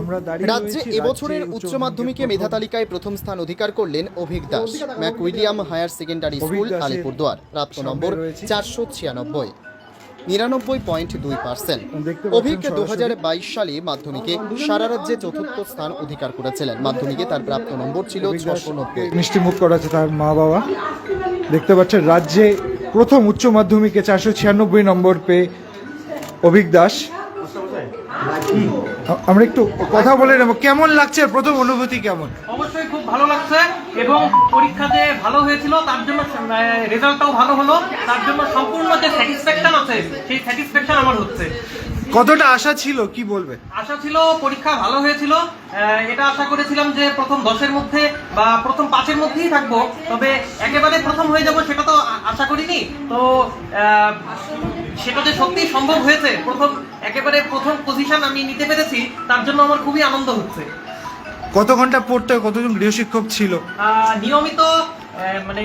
আমরা দাঁড়িয়ে রাজ্যে এবছরের উচ্চ মাধ্যমিকে মেধা তালিকায় প্রথম স্থান অধিকার করলেন Avik Das Mac William higher secondary school Alipurduar প্রাপ্ত নম্বর চারশো ছিয়ানব্বই। নিরানব্বই পয়েন্ট দুই পার্সেন্ট। অভিক দু। সালে মাধ্যমিকে সারা রাজ্যে চতুর্থ স্থান অধিকার করেছিলেন। মাধ্যমিকে তার প্রাপ্ত নম্বর ছিল ছশো নব্বই। মিষ্টি মুখ করাচ্ছে তার মা বাবা। দেখতে পাচ্ছেন রাজ্যে প্রথম উচ্চ মাধ্যমিকে চারশো ছিয়ানব্বই নম্বর পেয়ে অভিক দাস। আমরা একটু কথা বলে নেব। কেমন লাগছে? প্রথম অনুভূতি কেমন? অবশ্যই খুব ভালো লাগছে এবং পরীক্ষাতে ভালো হয়েছিল, তার জন্য রেজাল্টটাও ভালো হলো। তার জন্য সম্পূর্ণ যে স্যাটিসফ্যাকশন আছে, সেই স্যাটিসফ্যাকশন আমার হচ্ছে। কতটা আশা ছিল কি বলবে? আশা ছিল পরীক্ষা ভালো হয়েছিল। এটা আশা করেছিলাম যে প্রথম দশের মধ্যে বা প্রথম পাঁচের মধ্যেই থাকব। তবে একেবারে প্রথম হয়ে যাব সেটা তো আশা করিনি। তো সেটা যে সত্যি সম্ভব হয়েছে প্রথম একেবারে প্রথম পজিশন আমি নিতে পেরেছি তার জন্য আমার খুবই আনন্দ হচ্ছে। কত ঘণ্টা পড়তে কতজন গৃহশিক্ষক ছিল? নিয়মিত মানে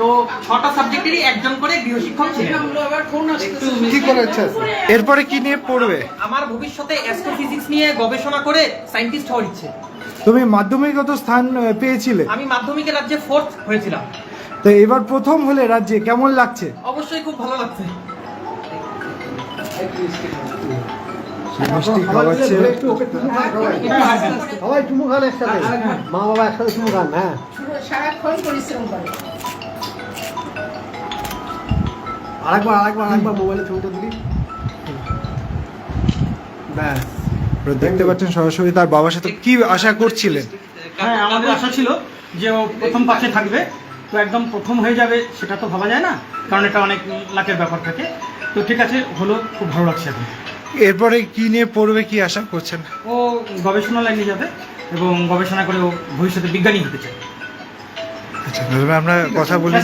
তো ছটা সাবজেক্টেরই একজন করে গৃহশিক্ষক ছিলেন। কি করেছে এরপরে কি নিয়ে পড়বে? আমার ভবিষ্যতে অ্যাস্ট্রোফিজিক্স নিয়ে গবেষণা করে সায়েন্টিস্ট হওয়ার ইচ্ছে। তুমি মাধ্যমিকগত স্থান পেয়েছিলে? আমি মাধ্যমিকে রাজ্যে ফোর্থ হয়েছিলাম। তো এবার প্রথম হলে রাজ্যে কেমন লাগছে? অবশ্যই খুব ভালো লাগছে। মিষ্টি খাওয়াচ্ছে। সবাই চুমু খান একসাথে। মা বাবা একসাথে চুমু খান হ্যাঁ। সারাক্ষণ পরিশ্রম করে। আরেকবার আরেকবার আরেকবার মোবাইলে ছবিটা দিলি ব্যাস। দেখতে পাচ্ছেন সরাসরি তার বাবার সাথে কি আশা করছিলেন? হ্যাঁ আমাদের আশা ছিল যে ও প্রথম পাশে থাকবে। তো একদম প্রথম হয়ে যাবে সেটা তো ভাবা যায় না কারণ এটা অনেক লাখের ব্যাপার থাকে। তো ঠিক আছে হলো খুব ভালো লাগছে এখন। এরপরে কি নিয়ে পড়বে কি আশা করছেন? ও গবেষণা লাইনে যাবে এবং গবেষণা করে ও ভবিষ্যতে বিজ্ঞানী হতে চায়। আচ্ছা আমরা কথা বলি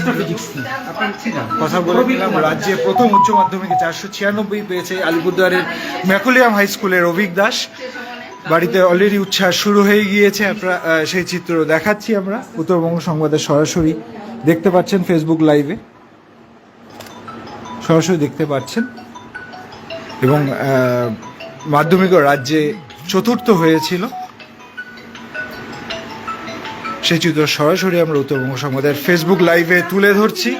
কথা বলে নিলাম রাজ্যে প্রথম উচ্চ মাধ্যমিকে চারশো ছিয়ানব্বই পেয়েছে আলিপুরদুয়ারের ম্যাকুলিয়াম হাই স্কুলের অভিক দাস। বাড়িতে অলরেডি উচ্ছ্বাস শুরু হয়ে গিয়েছে। আহ, সেই চিত্র দেখাচ্ছি আমরা। উত্তরবঙ্গ সংবাদের সরাসরি দেখতে পাচ্ছেন ফেসবুক লাইভে সরাসরি দেখতে পাচ্ছেন। এবং মাধ্যমিক রাজ্যে চতুর্থ হয়েছিল। সেই চিত্র সরাসরি আমরা উত্তরবঙ্গ সংবাদের ফেসবুক লাইভে তুলে ধরছি।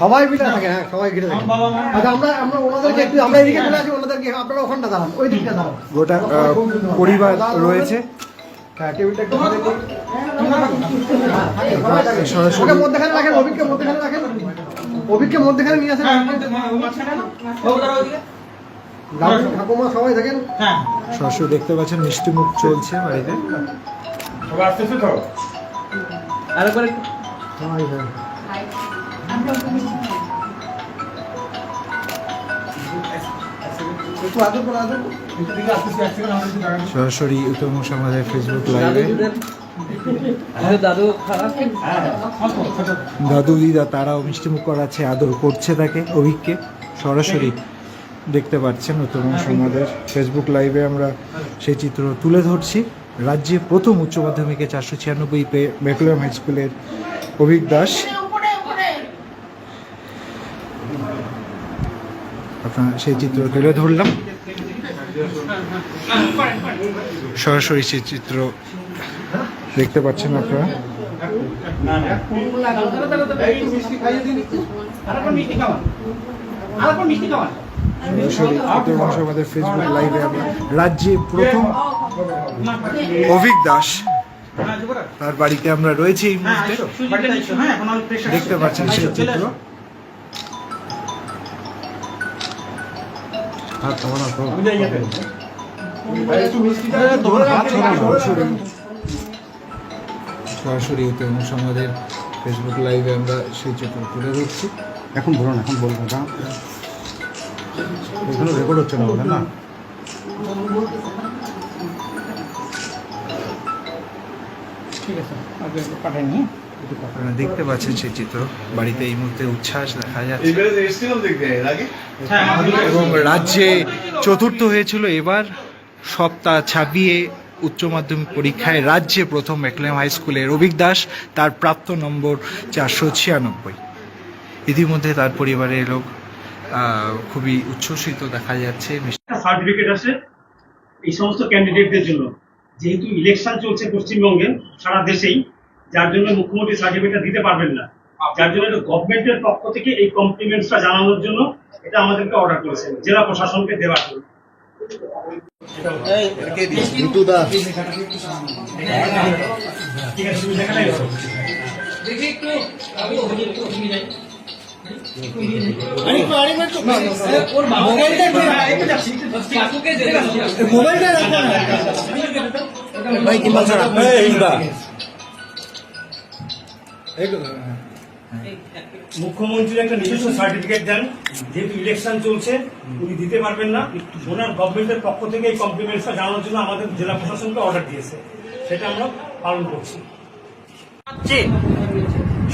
সবাই মিলে থাকে হ্যাঁ সবাই থাকে। আচ্ছা আমরা আমরা ওনাদেরকে একটু আমরা এদিকে চলে আসি ওনাদেরকে আপনারা ওখানটা দাঁড়ান ওই দিকটা দাঁড়ান। গোটা পরিবার রয়েছে। হ্যাঁ। সরাসরি। ওকে মধ্যখানে রাখেন অভিককে মধ্যখানে রাখেন। অভিককে মধ্যখানে নিয়ে আসেন। ঠাকুমা সবাই থাকেন। হ্যাঁ। সরাসরি দেখতে পাচ্ছেন মিষ্টি মুখ চলছে বাড়িতে। সবাই। সরাসরি উত্তরবঙ্গ সংবাদের ফেসবুক লাইভে দাদু দিদা তারাও মিষ্টি মুখ করাচ্ছে আদর করছে তাকে অভিককে। সরাসরি দেখতে পাচ্ছেন উত্তরবঙ্গ সংবাদের ফেসবুক লাইভে আমরা সেই চিত্র তুলে ধরছি। রাজ্যে প্রথম উচ্চ মাধ্যমিকে চারশো ছিয়ানব্বই পেয়ে ম্যাকুলাম হাই স্কুলের অভিক দাস। আপনার সেই চিত্র তুলে ধরলাম। সরাসরি সেই চিত্র দেখতে পাচ্ছেন আপনারা। সরাসরি আমাদের ফেসবুক লাইভে আমরা রাজ্যে প্রথম অভিক দাস। তার বাড়িতে আমরা রয়েছি এই মুহূর্তে। হ্যাঁ দেখতে পাচ্ছেন সেই চিত্র। সরাসরি সংবাদের ফেসবুক লাইভে আমরা সেই চিত্র তুলে ধরছি। এখন ধরুন এখন বলব না এখানে রেকর্ড হচ্ছে না বলে না? ঠিক আছে পাঠাই নিয়ে আপনারা দেখতে পাচ্ছেন সেই চিত্র বাড়িতে এই মুহূর্তে উচ্ছ্বাস দেখা যাচ্ছে। হ্যাঁ এবং রাজ্যে চতুর্থ হয়েছিল এবার সপ্তাহ ছাপিয়ে উচ্চ মাধ্যমিক পরীক্ষায় রাজ্যে প্রথম একলেম হাই স্কুলের অভিক দাস তার প্রাপ্ত নম্বর চারশো ছিয়ানব্বই। ইতিমধ্যে তার পরিবারের লোক খুবই উচ্ছ্বসিত দেখা যাচ্ছে। একটা সার্টিফিকেট আছে এই সমস্ত ক্যান্ডিডেটদের জন্য। যেহেতু ইলেকশন চলছে পশ্চিমবঙ্গে সারা দেশেই যার জন্য মুখ্যমন্ত্রী সার্টিফিকেটটা দিতে পারবেন না। যার জন্য গভর্নমেন্টের পক্ষ থেকে এই কমপ্লিমেন্টসটা জানানোর জন্য এটা আমাদেরকে অর্ডার করেছেন জেলা প্রশাসনকে দেওয়ার জন্য। ঠিক আছে মুখ্যমন্ত্রীর একটা নিজস্ব সার্টিফিকেট দেন। যেহেতু ইলেকশন চলছে উনি দিতে পারবেন না। ওনার গভর্নমেন্টের পক্ষ থেকে এই কমপ্লিমেন্টসটা জানানোর জন্য আমাদের জেলা প্রশাসনকে অর্ডার দিয়েছে। সেটা আমরা পালন করছি।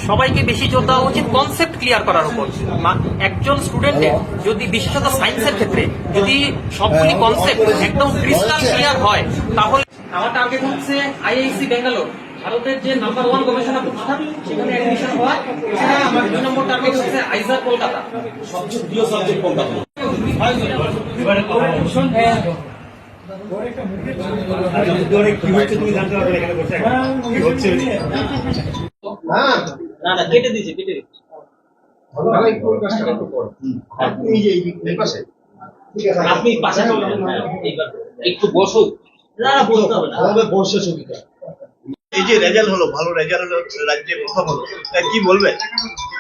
সবাইকে বেশি জোর দেওয়া উচিত কনসেপ্ট ক্লিয়ার করার উপর। মা- একজন স্টুডেন্টের যদি বিশেষত সায়েন্সের ক্ষেত্রে যদি সবগুলি কনসেপ্ট একদম ক্রিস্টাল ক্লিয়ার হয় তাহলে আমার টার্গেট হচ্ছে আইআইসি ব্যাঙ্গালোর ভারতের যে নাম্বার ওয়ান গবেষণা প্রতিষ্ঠান সেখানে অ্যাডমিশন হওয়া এছাড়া আমার দুই নম্বর টার্গেট হচ্ছে আইজার কলকাতা। কি হচ্ছে তুমি জানতে পারবে এখানে বসে কি হচ্ছে না না কেটে দিয়েছি কেটে দিয়েছি। আপনি পাশে একটু বসুন না না বসতে হবে না। এই যে রেজাল্ট হলো ভালো রেজাল্ট হলো রাজ্যে প্রথম হলো কি বলবে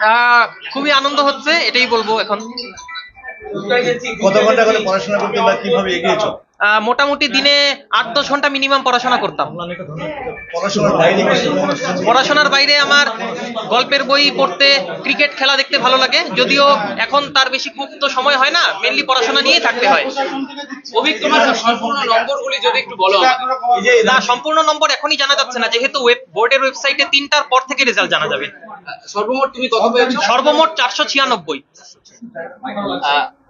আহ, খুবই আনন্দ হচ্ছে এটাই বলব এখন। কত ঘণ্টা করে পড়াশোনা করতে বা কীভাবে এগিয়েছো? মোটামুটি দিনে আট দশ ঘণ্টা মিনিমাম পড়াশোনা করতাম। পড়াশোনার বাইরে আমার গল্পের বই পড়তে ক্রিকেট খেলা দেখতে ভালো লাগে। যদিও এখন তার বেশি খুব তো সময় হয় না মেনলি পড়াশোনা নিয়েই থাকতে হয়। সম্পূর্ণ নম্বরগুলি যদি একটু বলো না সম্পূর্ণ নম্বর এখনই জানা যাচ্ছে না যেহেতু ওয়েব বোর্ডের ওয়েবসাইটে তিনটার পর থেকে রেজাল্ট জানা যাবে। সর্বমোট তুমি কত সর্বমোট চারশো ছিয়ানব্বই।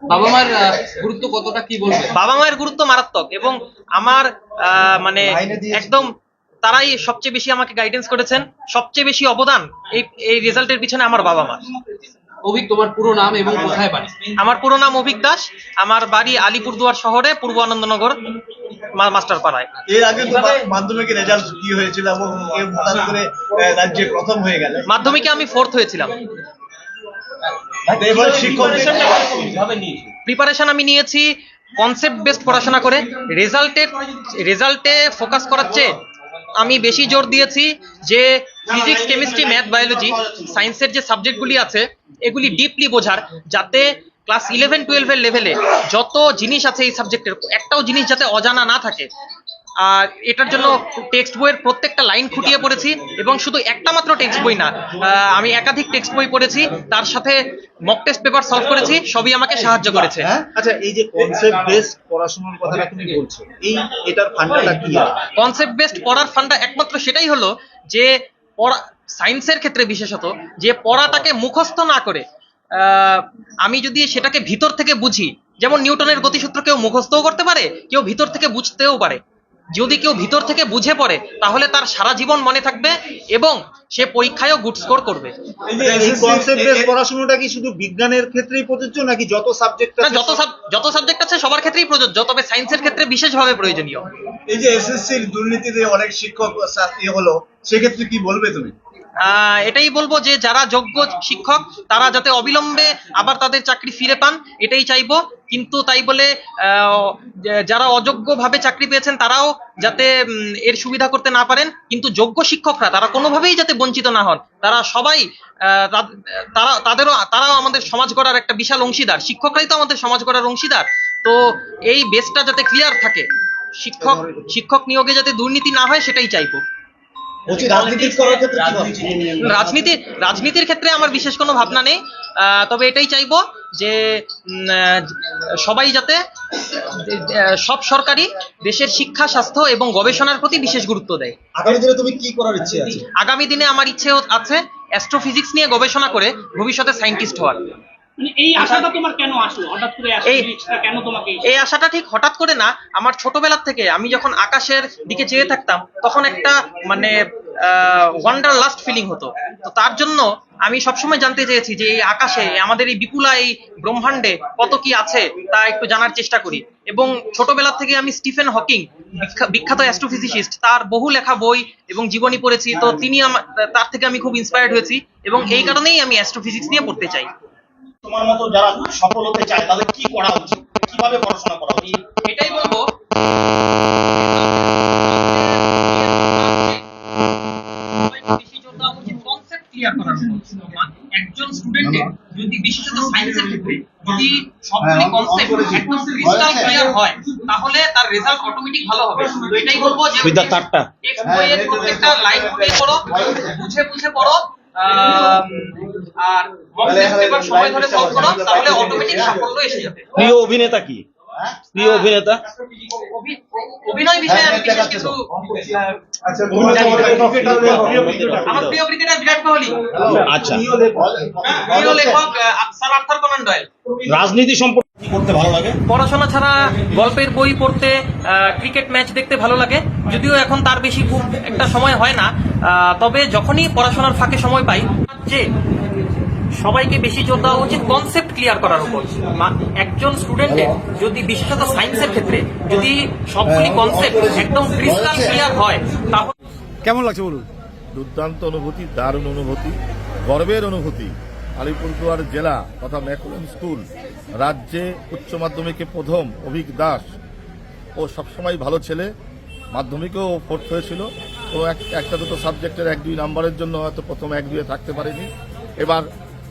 বাবা মার গুরুত্ব কতটা কি বলবে? বাবা মায়ের গুরুত্ব মারাত্মক এবং আমার মানে একদম তারাই সবচেয়ে বেশি আমাকে গাইডেন্স করেছেন সবচেয়ে বেশি অবদান এই এই রেজাল্টের পিছনে আমার বাবা মা অভিক তোমার পুরো নাম এবং কোথায় বাড়ি? আমার পুরো নাম অভিক দাস আমার বাড়ি আলিপুরদুয়ার শহরে পূর্ব আনন্দনগর মাস্টার পাড়ায় এর আগে মাধ্যমিকের রেজাল্ট কি হয়েছিল এবং রাজ্যে প্রথম হয়ে গেল? মাধ্যমিকে আমি ফোর্থ হয়েছিলাম। প্রিপারেশন আমি নিয়েছি কনসেপ্ট বেসড পড়াশোনা করে। রেজাল্টের রেজাল্টে ফোকাস করার চেয়ে আমি বেশি জোর দিয়েছি যে ফিজিক্স কেমিস্ট্রি ম্যাথ বায়োলজি সায়েন্সের যে সাবজেক্টগুলি আছে এগুলি ডিপলি বোঝার যাতে ক্লাস ইলেভেন টুয়েলভের লেভেলে যত জিনিস আছে এই সাবজেক্টের একটাও জিনিস যাতে অজানা না থাকে আর এটার জন্য টেক্সট বইয়ের প্রত্যেকটা লাইন খুঁটিয়ে পড়েছি এবং শুধু একটা মাত্র টেক্সট বই না আমি একাধিক টেক্সট বই পড়েছি তার সাথে মক টেস্ট পেপার সলভ করেছি সবই আমাকে সাহায্য করেছে। আচ্ছা এই যে কনসেপ্ট বেস পড়াশোনার কথাটা তুমি বলছো এই এটার ফান্ডাটা কি? কনসেপ্ট বেসড পড়ার ফান্ডা একমাত্র সেটাই হলো যে পড়া সায়েন্সের ক্ষেত্রে বিশেষত যে পড়াটাকে মুখস্থ না করে আহ, আমি যদি সেটাকে ভিতর থেকে বুঝি যেমন নিউটনের গতিসূত্র কেউ মুখস্থও করতে পারে কেউ ভিতর থেকে বুঝতেও পারে। যদি কেউ ভিতর থেকে বুঝে পড়ে তাহলে তার সারা জীবন মনে থাকবে এবং সে পরীক্ষায়ও গুড স্কোর করবে। এই কনসেপ্ট বেস পড়াশোনাটা কি শুধু বিজ্ঞানের ক্ষেত্রেই প্রযোজ্য নাকি যত সাবজেক্ট না যত যত সাবজেক্ট আছে সবার ক্ষেত্রেই প্রযোজ্য তবে সায়েন্সের ক্ষেত্রে বিশেষভাবে প্রয়োজনীয়। এই যে এসএসসির দুর্নীতিতে অনেক শিক্ষক শাস্তি হলো সেক্ষেত্রে কি বলবে তুমি? আহ, এটাই বলব যে যারা যোগ্য শিক্ষক তারা যাতে অবিলম্বে আবার তাদের চাকরি ফিরে পান এটাই চাইব। কিন্তু তাই বলে যারা অযোগ্যভাবে চাকরি পেয়েছেন তারাও যাতে এর সুবিধা করতে না পারেন। কিন্তু যোগ্য শিক্ষকরা তারা কোনোভাবেই যাতে বঞ্চিত না হন। তারা সবাই আহ, তারা তাদেরও তারাও আমাদের সমাজ গড়ার একটা বিশাল অংশীদার। শিক্ষকরাই তো আমাদের সমাজ গড়ার অংশীদার। তো এই বেসটা যাতে ক্লিয়ার থাকে শিক্ষক শিক্ষক নিয়োগে যাতে দুর্নীতি না হয় সেটাই চাইব। রাজনীতি করার ক্ষেত্রে কি ভাবছ? রাজনীতি রাজনীতির ক্ষেত্রে আমার বিশেষ কোনো ভাবনা নেই। আহ, তবে এটাই চাইব যে আহ, সবাই যাতে সব সরকারি দেশের শিক্ষা স্বাস্থ্য এবং গবেষণার প্রতি বিশেষ গুরুত্ব দেয়। আগামী দিনে তুমি কি করার ইচ্ছে আছে? আগামী দিনে আমার ইচ্ছে আছে অ্যাস্ট্রোফিজিক্স নিয়ে গবেষণা করে ভবিষ্যতে সায়েন্টিস্ট হওয়ার। মানে এই আশাটা তোমার কেন আসলো? হঠাৎ করে কেন তোমাকে এই আশাটা ঠিক হঠাৎ করে না আমার ছোটবেলার থেকে আমি যখন আকাশের দিকে চেয়ে থাকতাম তখন একটা মানে ওয়ান্ডার লাস্ট ফিলিং হতো। তো তার জন্য আমি সবসময় জানতে চেয়েছি যে এই আকাশে, আমাদের এই বিপুলা এই ব্রহ্মাণ্ডে কত কি আছে, তা একটু জানার চেষ্টা করি। এবং ছোটবেলা থেকে আমি স্টিফেন হকিং বিখ্যাত অ্যাস্ট্রোফিজিসিস্ট তার বহু লেখা বই এবং জীবনী পড়েছি। তো তিনি তার থেকে আমি খুব ইন্সপায়ার্ড হয়েছি এবং এই কারণেই আমি অ্যাস্ট্রোফিজিক্স নিয়ে পড়তে চাই। তোমার মতো যারা সফল হতে চায়, তাদের কি করা উচিত? কীভাবে পড়াশোনা করা উচিত এটাই বলব কনসেপ্ট ক্লিয়ার করার উপর। একজন স্টুডেন্টের যদি বিশেষত সায়েন্সের ক্ষেত্রে যদি সবগুলি কনসেপ্ট একদম ক্রিস্টাল ক্লিয়ার হয়। তাহলে তার রেজাল্ট অটোমেটিক ভালো হবে। তো এটাই বলব যে বিদ্যা তারটা। টেক্সট বইয়ের প্রত্যেকটা লাইন খুঁটিয়ে পড়ো বুঝে বুঝে পড়ো আর মক পেপার সময় ধরে সলভ করো তাহলে অটোমেটিক সাফল্য এসে যাবে। প্রিয় অভিনেতা কি? প্রিয় অভিনেতা? অভিনয় বিষয়ে আমি বিশেষ কিছু আমার প্রিয় ক্রিকেটার বিরাট কোহলি। আচ্ছা। প্রিয় লেখক স্যার আর্থার কোনান ডয়েল রাজনীতি সম্পর্কে করতে ভালো লাগে? পড়াশোনা ছাড়া গল্পের বই পড়তে আহ, ক্রিকেট ম্যাচ দেখতে ভালো লাগে। যদিও এখন তার বেশি খুব একটা সময় হয় না তবে যখনই পড়াশোনার ফাঁকে সময় পাই যে সবাইকে বেশি জোর দেওয়া উচিত কনসেপ্ট ক্লিয়ার করার উপর। মা- একজন স্টুডেন্টের যদি বিশেষত সায়েন্সের ক্ষেত্রে যদি সবগুলি কনসেপ্ট একদম ক্রিস্টাল ক্লিয়ার হয় তাহলে কেমন লাগছে বলুন? দুর্দান্ত অনুভূতি দারুণ অনুভূতি গর্বের অনুভূতি। আলিপুরদুয়ার জেলা তথা ম্যাকুলাম স্কুল রাজ্যে উচ্চ মাধ্যমিকে প্রথম অভিক দাস ও সবসময় ভালো ছেলে, মাধ্যমিকেও ফোর্থ হয়েছিল তো এক- একটা দুটো সাবজেক্টের এক দুই নাম্বারের জন্য হয়তো প্রথম এক দুয়ে থাকতে পারেনি। এবার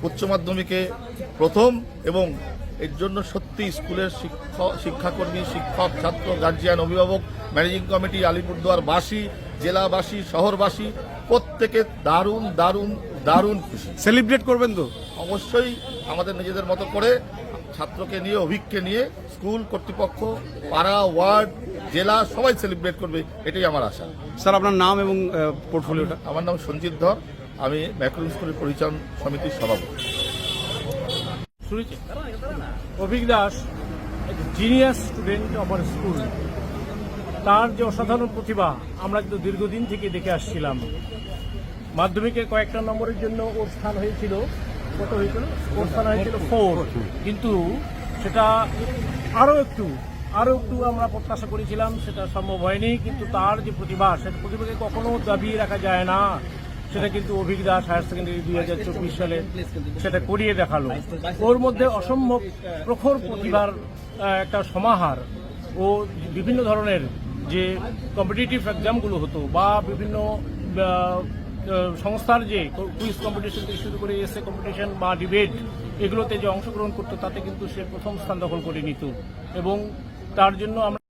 উচ্চ মাধ্যমিকে প্রথম এবং এর জন্য সত্যি স্কুলের শিক্ষক শিক্ষাকর্মী, শিক্ষক, ছাত্র গার্জিয়ান অভিভাবক ম্যানেজিং কমিটি আলিপুরদুয়ারবাসী, জেলাবাসী, শহরবাসী প্রত্যেকে দারুণ দারুণ দারুণ খুশি। সেলিব্রেট করবেন তো? অবশ্যই আমাদের নিজেদের মতো করে ছাত্রকে নিয়ে অভিজ্ঞকে নিয়ে স্কুল কর্তৃপক্ষ পাড়া ওয়ার্ড জেলা সবাই সেলিব্রেট করবে এটাই আমার আশা। স্যার আপনার নাম এবং পোর্টফোলিওটা আমার নাম সঞ্জিত ধর আমি ম্যাকুলন স্কুলের পরিচালন সমিতির সভাপতি। Abhik Das genius student of our school তার যে অসাধারণ প্রতিভা আমরা কিন্তু দীর্ঘদিন থেকে দেখে আসছিলাম। মাধ্যমিকে কয়েকটা নম্বরের জন্য ওর স্থান হয়েছিল। কত হয়েছিল? ওর স্থান হয়েছিল ফোর কিন্তু সেটা আরও একটু আরও একটু আমরা প্রত্যাশা করেছিলাম, সেটা সম্ভব হয়নি। কিন্তু তার যে প্রতিভা সেটা প্রতিভাকে কখনো দাবিয়ে রাখা যায় না। সেটা কিন্তু অভিক দাস হায়ার সেকেন্ডারি দুই হাজার চব্বিশ সালে সেটা করিয়ে দেখাল। ওর মধ্যে অসম্ভব প্রখর প্রতিভার একটা সমাহার ও বিভিন্ন ধরনের যে কম্পিটিটিভ এক্সামগুলো হতো বা বিভিন্ন সংস্থার যে কুইজ কম্পিটিশন থেকে শুরু করে এসএ কম্পিটিশন বা ডিবেট এগুলোতে যে অংশগ্রহণ করতো, তাতে কিন্তু সে প্রথম স্থান দখল করে নিত। এবং তার জন্য আমরা